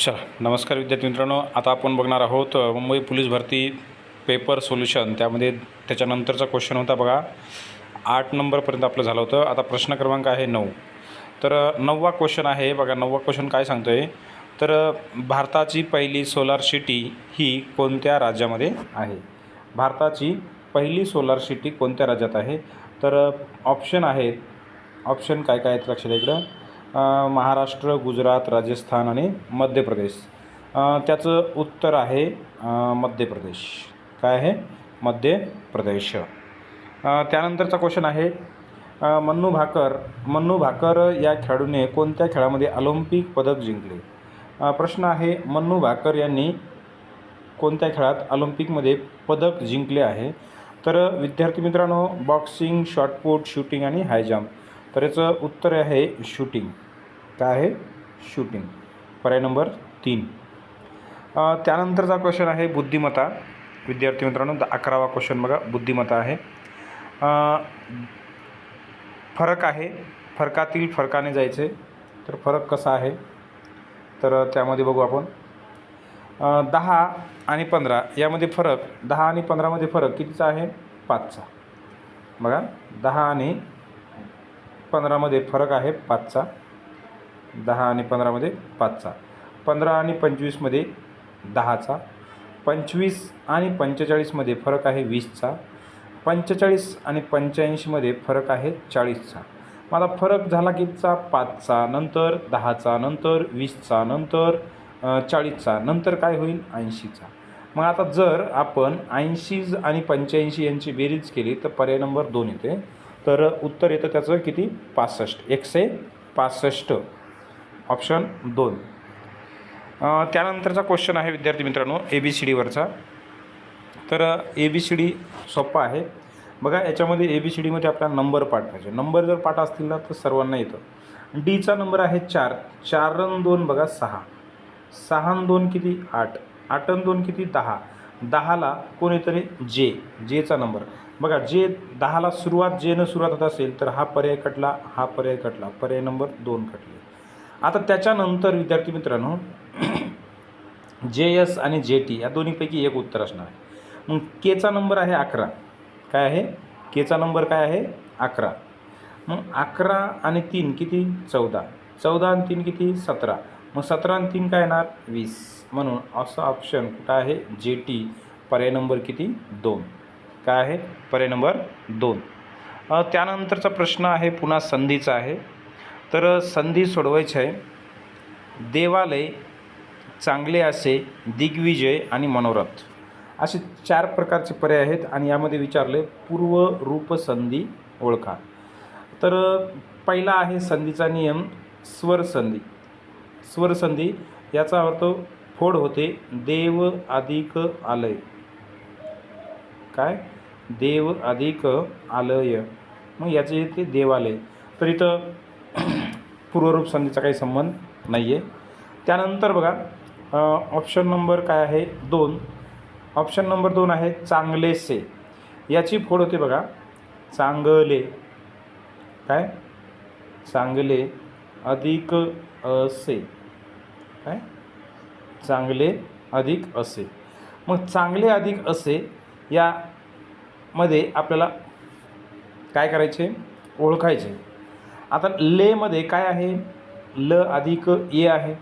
चला नमस्कार विद्यार्थी मित्रांनो. आता आपण बघणार आहोत मुंबई पोलीस भरती पेपर सोल्युशन त्यामध्ये त्याच्यानंतरचा क्वेश्चन होता बघा. आठ नंबरपर्यंत आपलं झालं होतं. आता प्रश्न क्रमांक आहे नऊ. तर नववा क्वेश्चन आहे. बघा नववा क्वेश्चन काय सांगतो आहे तर भारताची पहिली सोलार सिटी ही कोणत्या राज्यामध्ये आहे? भारताची पहिली सोलार सिटी कोणत्या राज्यात आहे? तर ऑप्शन आहेत. ऑप्शन काय काय आहेत लक्षात द्या इकडं. महाराष्ट्र गुजरात राजस्थान आणि मध्य प्रदेश. त्याचं उत्तर आहे मध्य प्रदेश. काय आहे? मध्य प्रदेश. त्यानंतरचा क्वेश्चन आहे मन्नू भाकर. मन्नू भाकर या खेळाडूने कोणत्या खेळामध्ये ऑलिम्पिक पदक जिंकले? प्रश्न आहे मन्नू भाकर यांनी कोणत्या खेळात ऑलिम्पिकमध्ये पदक जिंकले आहे? तर विद्यार्थी मित्रांनो बॉक्सिंग शॉटपुट शूटिंग आणि हाय जम्प तर याचं उत्तर आहे शूटिंग. काय आहे? शूटिंग पर्याय नंबर तीन. त्यानंतरचा क्वेश्चन आहे बुद्धिमत्ता. विद्यार्थी मित्रांनो द- अकरावा क्वेश्चन बघा बुद्धिमत्ता आहे. फरक आहे. फरकातील फरकाने जायचे. तर फरक कसा आहे? तर त्यामध्ये बघू आपण. दहा आणि पंधरा यामध्ये फरक दहा आणि पंधरामध्ये फरक कितीचा आहे? पाचचा. बघा दहा आणि पंधरामध्ये फरक आहे पाचचा. दहा आणि पंधरामध्ये पाचचा. पंधरा आणि पंचवीसमध्ये दहाचा. पंचवीस आणि पंचेचाळीसमध्ये फरक आहे वीसचा. पंचेचाळीस आणि पंच्याऐंशीमध्ये फरक आहे चाळीसचा. माझा फरक झाला कीचा पाचचा नंतर दहाचा नंतर वीसचा नंतर चाळीसचा नंतर काय होईल? ऐंशीचा. मग आता जर आपण ऐंशी आणि पंच्याऐंशी यांची बेरीज केली तर पर्याय नंबर दोन येते. तर उत्तर येतं त्याचं किती? पासष्ट. एकशे पासष्ट. ऑप्शन दोन. त्यानंतरचा क्वेश्चन आहे विद्यार्थी मित्रांनो ए बी सी डीवरचा तर ए बी सी डी सोप्पा आहे. बघा याच्यामध्ये ए बी सी डीमध्ये आपल्याला नंबर पाठ पाहिजे. नंबर जर पाठ असतील ना तर सर्वांना येतं. डीचा नंबर आहे चार. चार अन दोन बघा सहा. सहा अन दोन किती? आठ. आठ अन दोन किती? दहा. दहाला कोणीतरी जे जेचा नंबर. बघा जे दहाला सुरुवात जेनं सुरुवात होत असेल तर हा पर्याय कटला हा पर्याय कटला. पर्याय नंबर दोन कटले. आता त्याच्यानंतर विद्यार्थी मित्रांनो जे एस आणि जे टी या दोन्हीपैकी एक उत्तर असणार आहे. मग केचा नंबर आहे अकरा. काय आहे? केचा नंबर काय आहे? अकरा. मग अकरा आणि तीन किती? चौदा. चौदा आणि तीन किती? सतरा. मग सतरा आणि तीन काय येणार? वीस. म्हणून असं ऑप्शन कुठं आहे? जे टी पर्याय नंबर किती? दोन. काय आहे? पर्याय नंबर दोन. त्यानंतरचा प्रश्न आहे पुन्हा संधीचा आहे. तर संधी सोडवायची आहे. देवालय चांगले असे दिग्विजय आणि मनोरथ. असे चार प्रकारचे पर्याय आहेत आणि यामध्ये विचारले पूर्व रूप संधी ओळखा. तर पहिला आहे संधीचा नियम स्वर संधी. स्वर संधी याचा अर्थ फोड होते देव अधिक आलय. काय? देव अधिक आलय. मग याचे येते देवालय. तर इथं पूर्वरूप संधीचा काही संबंध नाही आहे त्यानंतर बघा ऑप्शन नंबर काय आहे? दोन. ऑप्शन नंबर दोन आहे चांगलेसे. याची फोड होते बघा. चांगले. काय? चांगले अधिक असे. काय? चांगले अधिक असे. मग चांगले अधिक असे यामध्ये आपल्याला काय करायचे? ओळखायचे. आता लेमध्ये काय आहे? ल अधिक ए आहे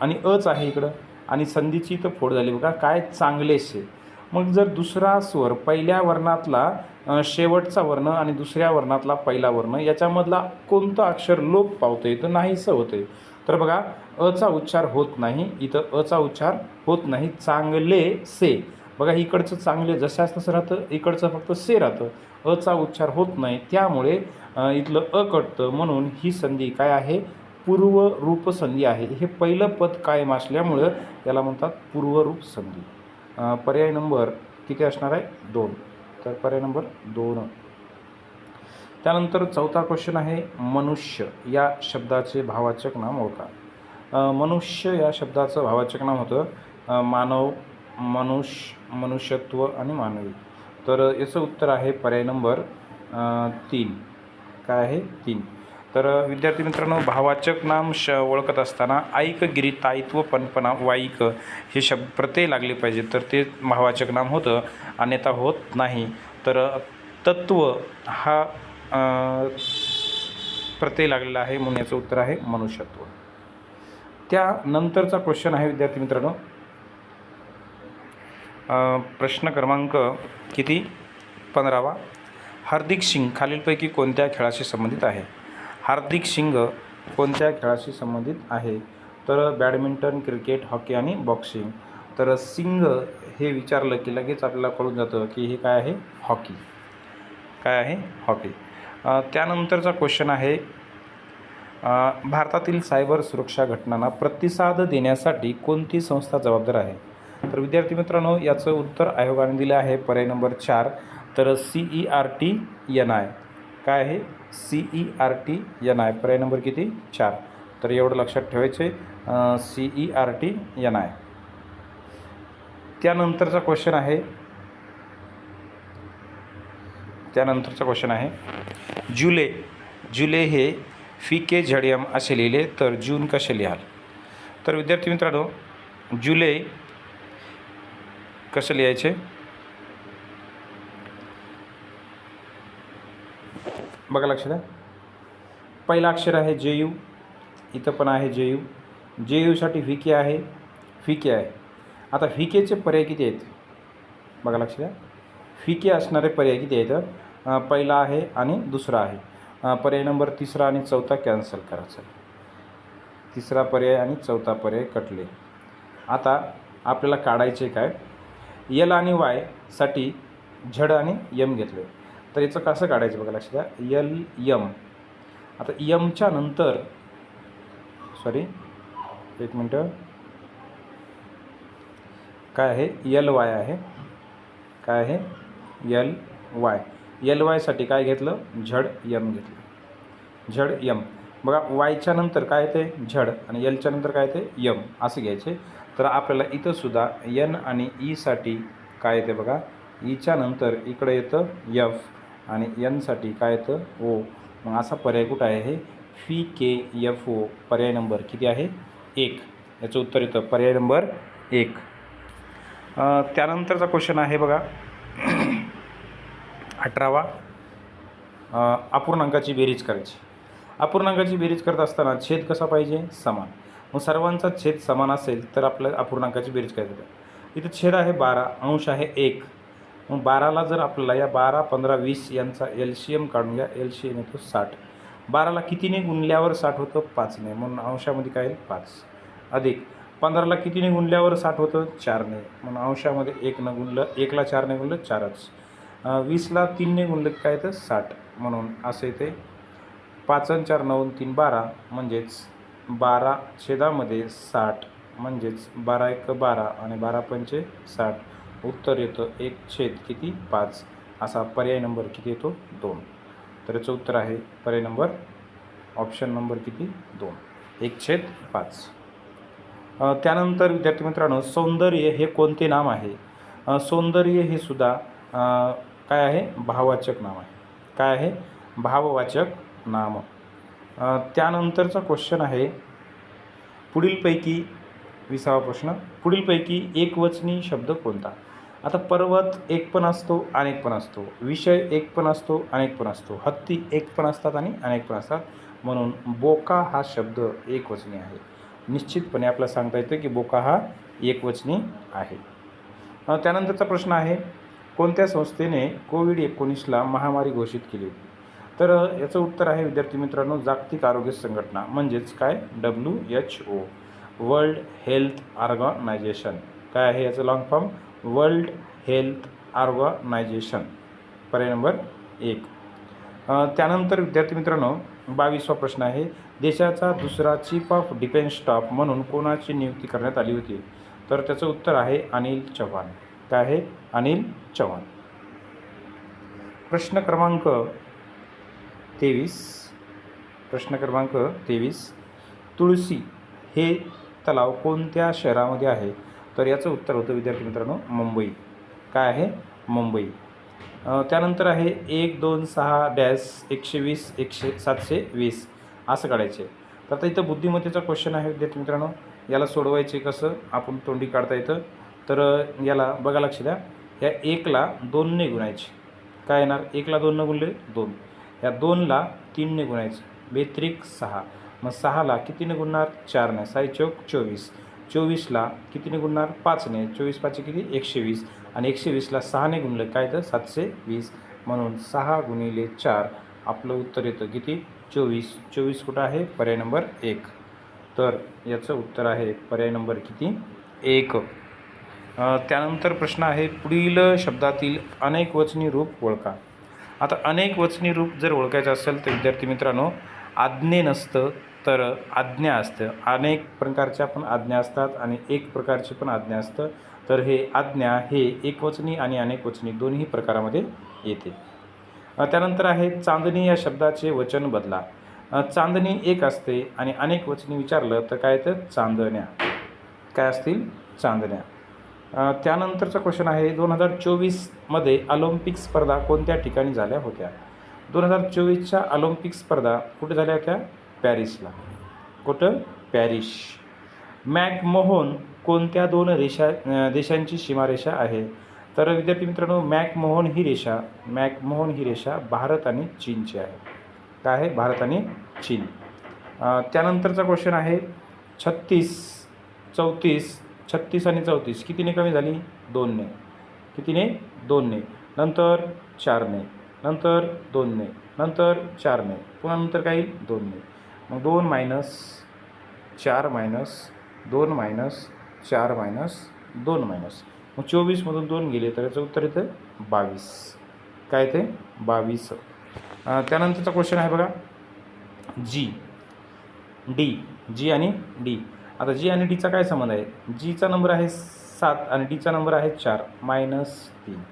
आणि अच आहे इकडं. आणि संधीची तर फोड झाली बघा. काय चांगलेसे मग जर दुसरा स्वर पहिल्या वर्णातला शेवटचा वर्ण आणि दुसऱ्या वर्णातला पहिला वर्ण याच्यामधला कोणतं अक्षर लोप पावतंय? तर नाहीसं होतंय. तर बघा अचा उच्चार होत नाही. इथं अचा उच्चार होत नाही. चांगले से बघा इकडचं चांगले जशाच तसं राहतं इकडचं फक्त से राहतं. अचा उच्चार होत नाही. त्यामुळे इथलं अ कटतं. म्हणून ही संधी काय आहे? पूर्व रूप संधी आहे. हे पहिलं पद कायम असल्यामुळं याला म्हणतात पूर्वरूप संधी. पर्याय नंबर किती असणार आहे? दोन. तर पर्याय नंबर दोन. त्यानंतर चौथा क्वेश्चन आहे मनुष्य. या शब्दाचे भावाचक नाम ओळखा. मनुष्य या शब्दाचं भावाचक नाम होतं मानव मनुष्य मनुष्यत्व आणि मानवी. तर याचं उत्तर आहे पर्याय नंबर तीन. काय आहे? तीन. तर विद्यार्थी मित्रांनो भावाचक नाम श ओळखत असताना ऐक गिरी तायित्व पणपणा वाईक हे शब्द प्रत्यय लागले पाहिजे. तर ते भावाचक नाम होतं अन्यथा होत नाही. तर तत्व हा प्रत्यय लागलेला आहे म्हणून याचं उत्तर आहे मनुष्यत्व. त्यानंतरचा क्वेश्चन आहे विद्यार्थी मित्रांनो. प्रश्न क्रमांक किती? पंधरावा. हार्दिक सिंग खालीलपैकी कोणत्या खेळाशी संबंधित आहे? हार्दिक सिंग कोणत्या खेळाशी संबंधित आहे? तर बॅडमिंटन क्रिकेट हॉकी आणि बॉक्सिंग. तर सिंग हे विचारलं की लगेच आपल्याला कळून जातं की हे काय आहे? हॉकी. काय आहे? हॉकी. त्यानंतरचा क्वेश्चन आहे भारतातील सायबर सुरक्षा घटनांना प्रतिसाद देण्यासाठी कोणती संस्था जबाबदार आहे? तर विद्यार्थी मित्रांनो याचं उत्तर आयोगाने दिलं आहे. पर्याय नंबर चार तर C E R T N I काय आहे? C E R T N I पर्याय नंबर किती? चार. तर एवढं लक्षात ठेवायचे C E R T N I त्यानंतरचा क्वेश्चन आहे. त्यानंतरचा क्वेश्चन आहे. जुले. जुले हे फिके झडियम असे लिहिले तर जून कसे लिहाल? तर विद्यार्थी मित्रांनो जुलै कसं लिहायचे? बघा लक्ष द्या पहिलं अक्षर आहे जे यू इथं पण आहे जे यू जे यूसाठी व्ही आहे व्ही आहे. आता व्ही पर्याय किती आहेत? बघा लक्ष द्या व्ही असणारे पर्याय किती आहेत? पहिला आहे आणि दुसरा आहे. पर्याय नंबर तिसरा आणि चौथा कॅन्सल करायचा तिसरा पर्याय आणि चौथा पर्याय कटले. आता आपल्याला काढायचे काय? यल आणि वायसाठी झड आणि यम घेतले. तर याचं कसं काढायचं बघा लक्ष द्या यल यम आता यमच्या नंतर सॉरी एक मिनटं. काय आहे? यल वाय आहे. काय आहे? यल वाय यल वायसाठी काय घेतलं? झड यम घेतलं. झड यम बघा वायच्या नंतर काय येते? झड. आणि यलच्या नंतर काय येते? यम असे घ्यायचे. तर आपल्याला इथंसुद्धा यन आणि e ईसाठी काय येते बघा? E ईच्या नंतर इकडे येतं यफ आणि यनसाठी काय येतं? ओ. मग असा पर्याय कुठं आहे हे? फी के एफ ओ पर्याय नंबर किती आहे? एक. याचं उत्तर येतं. पर्याय नंबर एक. त्यानंतरचा क्वेश्चन आहे बघा. अठरावा. अपूर्णांकाची बेरीज करायची. अपूर्णांकाची बेरीज करत असताना छेद कसा पाहिजे? समान. मग सर्वांचा छेद समान असेल तर आपल्या अपूर्णांकाची बेरीज करायची. इथं छेद आहे बारा अंश आहे एक. मग बाराला जर आपल्याला या बारा पंधरा वीस यांचा एल सी एम काढून घ्या एल सी एम येतो साठ. बाराला कितीने गुणल्यावर साठ होतं? पाचने म्हणून अंशामध्ये काय येईल? पाच. अधिक. पंधराला कितीने गुणल्यावर साठ होतं? चारने म्हणून अंशामध्ये एक न गुणलं एकला चारने गुणलं चारच. वीसला तीनने गुणलं काय येतं? साठ. म्हणून असं येते. पाच आणि चार नऊ तीन बारा. म्हणजेच बारा छेदामध्ये साठ. म्हणजेच बारा एक बारा आणि बारा पंचे साठ. उत्तर येतं एक छेद किती? पाच. असा पर्याय नंबर किती येतो? दोन. तर याचं उत्तर आहे पर्याय नंबर ऑप्शन नंबर किती? दोन. एक छेद पाच. त्यानंतर विद्यार्थी मित्रांनो सौंदर्य हे कोणते नाम आहे? सौंदर्य हे सुद्धा काय आहे? भाववाचक नाम आहे. काय आहे? भाववाचक नाम. त्यानंतरचा क्वेश्चन आहे पुढीलपैकी विसावा प्रश्न पुढीलपैकी एकवचनी शब्द कोणता? आता पर्वत एक पण असतो अनेक पण असतो. विषय एक पण असतो अनेक पण असतो. हत्ती एक पण असतात आणि अनेक पण असतात. म्हणून बोका हा शब्द एकवचनी आहे. निश्चितपणे आपल्याला सांगता येतं की बोका हा एकवचनी आहे. त्यानंतरचा प्रश्न आहे कोणत्या संस्थेने कोविड एकोणीसला महामारी घोषित केली? होती तर याचं उत्तर आहे विद्यार्थी मित्रांनो जागतिक आरोग्य संघटना म्हणजेच काय? W H O world health organisation. काय आहे याचं long form world health organisation पर्याय नंबर एक. त्यानंतर विद्यार्थी मित्रांनो बावीसवा प्रश्न आहे. देशाचा दुसरा चीफ ऑफ डिफेन्स स्टाफ म्हणून कोणाची नियुक्ती करण्यात आली होती? तर त्याचं उत्तर आहे अनिल चव्हाण. काय आहे? अनिल चव्हाण. प्रश्न क्रमांक तेवीस. प्रश्न क्रमांक तेवीस. तुळशी हे तलाव कोणत्या शहरामध्ये आहे? तर याचं उत्तर होतं विद्यार्थी मित्रांनो मुंबई. काय आहे? मुंबई. त्यानंतर आहे एक दोन सहा डॅश एकशे वीस एकशे सातशे वीस. असं काढायचे. तर आता इथं बुद्धिमत्तेचा क्वेश्चन आहे विद्यार्थी मित्रांनो. याला सोडवायचे कसं? आपण तोंडी काढता येतं. तर याला बघा लक्ष द्या. या एकला दोनने गुणायचे. काय येणार? एकला दोननं गुणले दोन. या दोनला तीनने गुणायचे. बेत्रिक सहा. मग सहाला कितीने गुणणार? चारने. साई चौक चोवीस. चोवीसला कितीने गुणणार पाचने. चोवीस पाचशे किती? एकशे वीस आणि एकशे वीसला सहाने गुणलं काय तर? सातशे वीस म्हणून सहा गुणिले चार. आपलं उत्तर येतं किती? चोवीस. चोवीस कुठं आहे? पर्याय नंबर एक. तर याचं उत्तर आहे पर्याय नंबर किती? एक. त्यानंतर प्रश्न आहे पुढील शब्दातील अनेक वचनी रूप ओळखा. आता अनेक वचनी रूप जर ओळखायचं असेल तर विद्यार्थी मित्रांनो आज्ञे नसतं तर आज्ञा असतं. अनेक प्रकारच्या पण आज्ञा असतात आणि एक प्रकारची पण आज्ञा असतं. तर हे आज्ञा हे एकवचनी आणि अनेकवचनी दोन्ही प्रकारामध्ये येते. त्यानंतर आहे चांदणी या शब्दाचे वचन बदला. चांदणी एक असते आणि अनेक वचनी विचारलं तर काय तर चांदण्या. काय असतील? चांदण्या. त्यानंतरचा क्वेश्चन आहे दोन हजार चोवीसमध्ये ऑलिम्पिक स्पर्धा कोणत्या ठिकाणी झाल्या होत्या? दोन हजार चोवीसच्या ऑलिम्पिक स्पर्धा कुठे झाल्या होत्या? पॅरिसला. कुठं? पॅरिस. मॅकमोहन कोणत्या दोन रेषा देशांची सीमारेषा आहे? तर विद्यार्थी मित्रांनो मॅकमोहन ही रेषा मॅकमोहन ही रेषा भारत आणि चीनची आहे. काय आहे? भारत आणि चीन. त्यानंतरचा क्वेश्चन आहे छत्तीस चौतीस छत्तीस आणि चौतीस कितीने कमी झाली? दोनने. कितीने? दोनने. नंतर चारने. नंतर दोनने नंतर चारने पुन्हा नंतर काही दोनने मग दोन मायनस चार मायनस दोन मायनस चार मायनस दोन मायनस मग चोवीसमधून दोन गेले तर याचं उत्तर येतं बावीस. काय ते बावीस. त्यानंतरचा क्वेश्चन आहे बघा. जी डी जी आणि डी आता जी आणि डीचा काय संबंध आहे? जीचा नंबर आहे सात आणि डीचा नंबर आहे चार. मायनस तीन.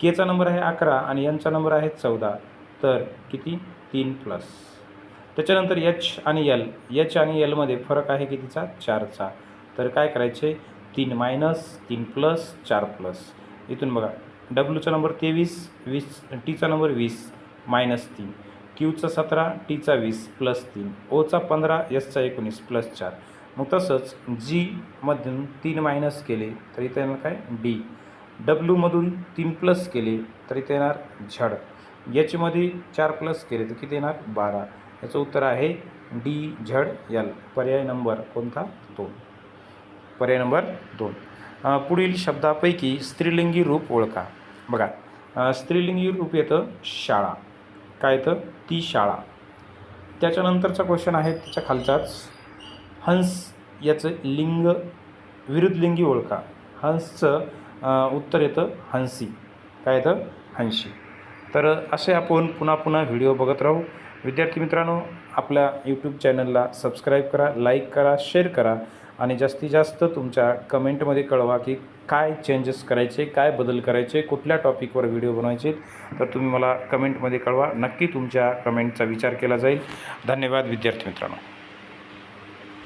केचा नंबर आहे अकरा आणि यांचा नंबर आहे चौदा. तर किती? तीन प्लस त्याच्यानंतर एच आणि एल. एच आणि एलमध्ये फरक आहे कितीचा? चारचा. तर काय करायचे? तीन मायनस तीन प्लस चार प्लस इथून बघा. डब्ल्यूचा नंबर तेवीस वीस टीचा नंबर वीस मायनस तीन. क्यूचा सतरा टीचा वीस प्लस तीन. ओचा पंधरा एसचा एकोणीस प्लस चार. मग तसंच जीमधून तीन मायनस केले तर इथे काय? डी डब्ल्यूमधून तीन प्लस केले तर इथे येणार झड एचमध्ये चार प्लस केले तर किती येणार? बारा. याचं उत्तर आहे डी झड एल पर्याय नंबर कोणता? दोन. पर्याय नंबर दोन. पुढील शब्दापैकी स्त्रीलिंगी रूप ओळखा. बघा स्त्रीलिंगी रूप येतं शाळा. काय येतं? ती शाळा. त्याच्यानंतरचा क्वेश्चन आहे त्याच्या खालचाच. हंस याचं लिंग विरुद्धलिंगी ओळखा. हंसचं उत्तर येतं हंसी. काय येतं? हंशी. तर असे आपण पुन्हा पुन्हा व्हिडिओ बघत राहू. विद्यार्थी मित्रांनो आपल्या यूट्यूब चॅनलला सबस्क्राईब करा लाईक करा शेअर करा आणि जास्तीत जास्त तुमच्या कमेंटमध्ये कळवा की काय चेंजेस करायचे काय बदल करायचे कुठल्या टॉपिकवर व्हिडिओ बनवायचे तर तुम्ही मला कमेंटमध्ये कळवा. नक्की तुमच्या कमेंटचा विचार केला जाईल. धन्यवाद विद्यार्थी मित्रांनो.